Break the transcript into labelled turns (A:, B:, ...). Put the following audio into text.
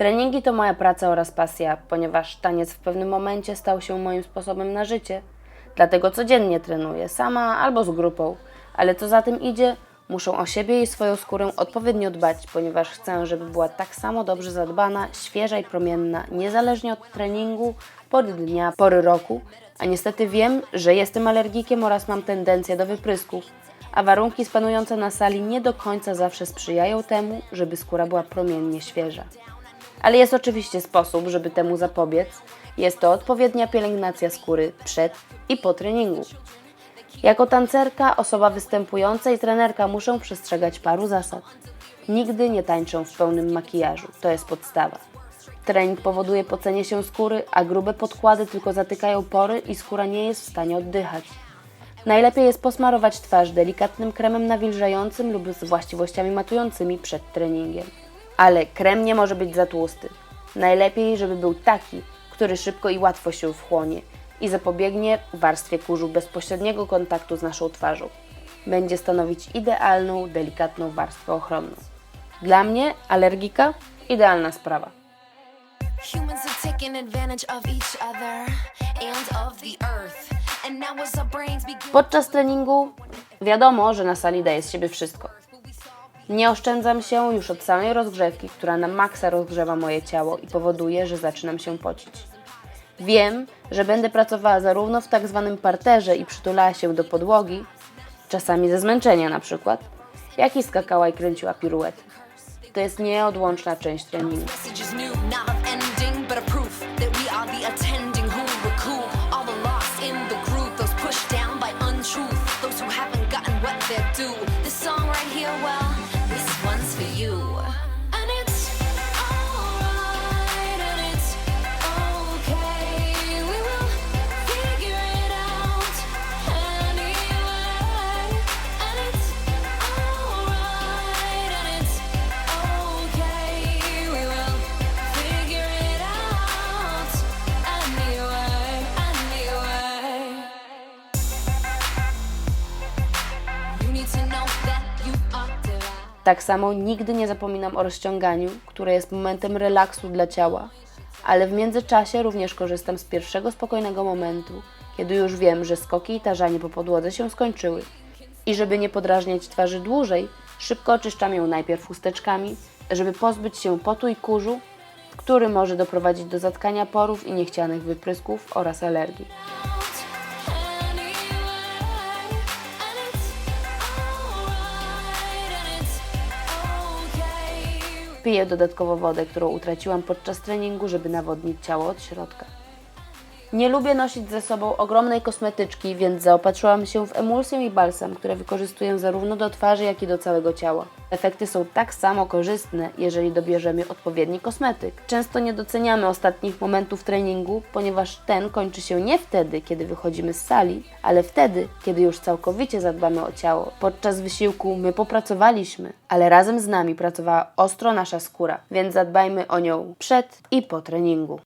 A: Treningi to moja praca oraz pasja, ponieważ taniec w pewnym momencie stał się moim sposobem na życie. Dlatego codziennie trenuję, sama albo z grupą. Ale co za tym idzie, muszę o siebie i swoją skórę odpowiednio dbać, ponieważ chcę, żeby była tak samo dobrze zadbana, świeża i promienna, niezależnie od treningu, pory dnia, pory roku. A niestety wiem, że jestem alergikiem oraz mam tendencję do wyprysków, a warunki panujące na sali nie do końca zawsze sprzyjają temu, żeby skóra była promiennie świeża. Ale jest oczywiście sposób, żeby temu zapobiec. Jest to odpowiednia pielęgnacja skóry przed i po treningu. Jako tancerka, osoba występująca i trenerka muszę przestrzegać paru zasad. Nigdy nie tańczę w pełnym makijażu, to jest podstawa. Trening powoduje pocenie się skóry, a grube podkłady tylko zatykają pory i skóra nie jest w stanie oddychać. Najlepiej jest posmarować twarz delikatnym kremem nawilżającym lub z właściwościami matującymi przed treningiem. Ale krem nie może być za tłusty. Najlepiej, żeby był taki, który szybko i łatwo się wchłonie i zapobiegnie warstwie kurzu bezpośredniego kontaktu z naszą twarzą. Będzie stanowić idealną, delikatną warstwę ochronną. Dla mnie, alergika, idealna sprawa.
B: Humans have taken advantage of each other and of the earth.
A: Podczas treningu wiadomo, że na sali daję z siebie wszystko. Nie oszczędzam się już od samej rozgrzewki, która na maksa rozgrzewa moje ciało i powoduje, że zaczynam się pocić. Wiem, że będę pracowała zarówno w tak zwanym parterze i przytulała się do podłogi, czasami ze zmęczenia na przykład, jak i skakała i kręciła piruety. To jest nieodłączna część treningu. Tak samo nigdy nie zapominam o rozciąganiu, które jest momentem relaksu dla ciała, ale w międzyczasie również korzystam z pierwszego spokojnego momentu, kiedy już wiem, że skoki i tarzanie po podłodze się skończyły. I żeby nie podrażniać twarzy dłużej, szybko oczyszczam ją najpierw chusteczkami, żeby pozbyć się potu i kurzu, który może doprowadzić do zatkania porów i niechcianych wyprysków oraz alergii. Piję dodatkowo wodę, którą utraciłam podczas treningu, żeby nawodnić ciało od środka. Nie lubię nosić ze sobą ogromnej kosmetyczki, więc zaopatrzyłam się w emulsję i balsam, które wykorzystuję zarówno do twarzy, jak i do całego ciała. Efekty są tak samo korzystne, jeżeli dobierzemy odpowiedni kosmetyk. Często nie doceniamy ostatnich momentów treningu, ponieważ ten kończy się nie wtedy, kiedy wychodzimy z sali, ale wtedy, kiedy już całkowicie zadbamy o ciało. Podczas wysiłku my popracowaliśmy, ale razem z nami pracowała ostro nasza skóra, więc zadbajmy o nią przed i po treningu.